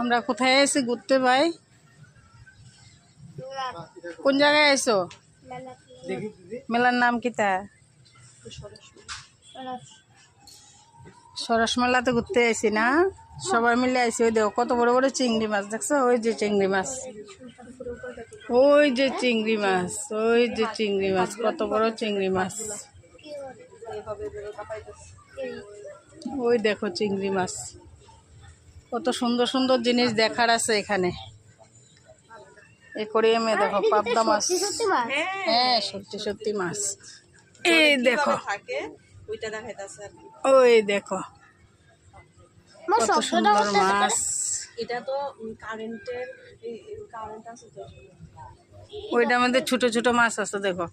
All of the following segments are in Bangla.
আমরা কোথায় এসে ঘুরতে ভাই? কোন জায়গায় এসো মেলার নাম কি তা? সরস মেলাতে ঘুরতে আইসি না। সবাই মিলে আইসি ওই দেখো, কত বড় বড় চিংড়ি মাছ, দেখছ? ওই যে চিংড়ি মাছ। ওই যে চিংড়ি মাছ ওই যে চিংড়ি মাছ কত বড় চিংড়ি মাছ। ওই দেখো চিংড়ি মাছ। কত সুন্দর সুন্দর জিনিস দেখার আছে এখানে। এ দেখো পাবদা মাছ। হ্যাঁ সত্যি সত্যি মাছ। এই দেখো। ওই দেখো। কত সুন্দর মাছ। এটা তো কারেন্টের কারেন্ট আছে তো। ওইটার মধ্যে ছোট ছোট মাছ আছে দেখো।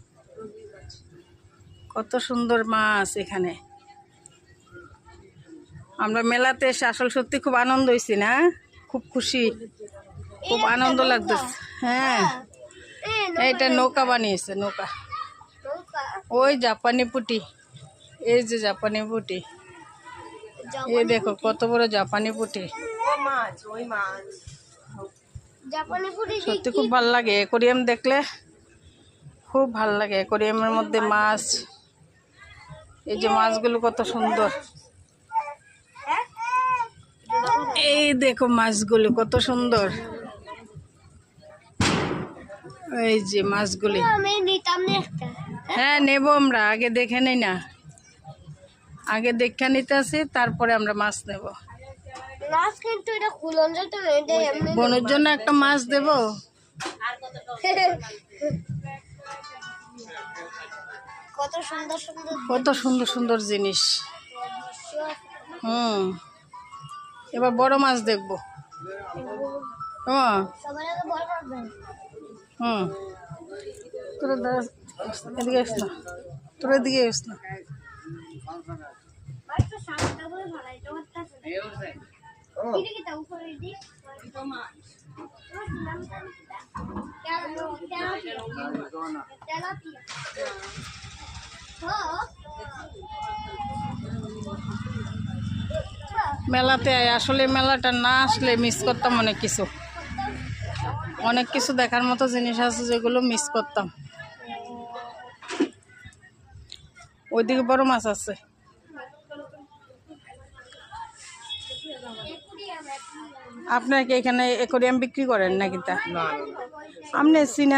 কত সুন্দর মাছ এখানে। আমরা মেলাতে এসে আসল সত্যি খুব আনন্দ হয়েছি না? খুব খুশি খুব আনন্দ লাগতেছে। হ্যাঁ। এইটা নৌকা। বানিয়েছে নৌকা। ওই জাপানি পুটি। এই যে জাপানি পুটি। এই দেখো কত বড় জাপানি পুটি। মাছ ওই মাছ। সত্যি খুব ভালো লাগে। অ্যাকোরিয়াম দেখলে খুব ভালো লাগে। অ্যাকোরিয়ামের মধ্যে মাছ। এই যে মাছগুলো কত সুন্দর। এই দেখো মাছগুলো কত সুন্দর। এই যে মাছগুলি। হ্যাঁ নেব আমরা। আগে দেখে নেই না। আগে দেখে নিতে আসি তারপরে আমরা মাছ নেব। মাছ কিন্তু এটা খুলন যেত না এটা এমনি বোনের জন্য একটা মাছ দেব? কত সুন্দর সুন্দর কত সুন্দর সুন্দর জিনিস। হুম। এবার বড় মাছ দেখব। হ্যাঁ হুম। তোরা এদিকে এস না। তোরা এদিকে এস না। হ্যাঁ মেলাতে। আসলে মেলাটা না আসলে মিস করতাম অনেক কিছু। অনেক কিছু দেখার মতো জিনিস আছে যেগুলো মিস করতাম। ওইদিকে বড় মাছ আছে। আপনার কি এখানে অ্যাকোরিয়াম বিক্রি করেন নাকি তা? আপনি চিনে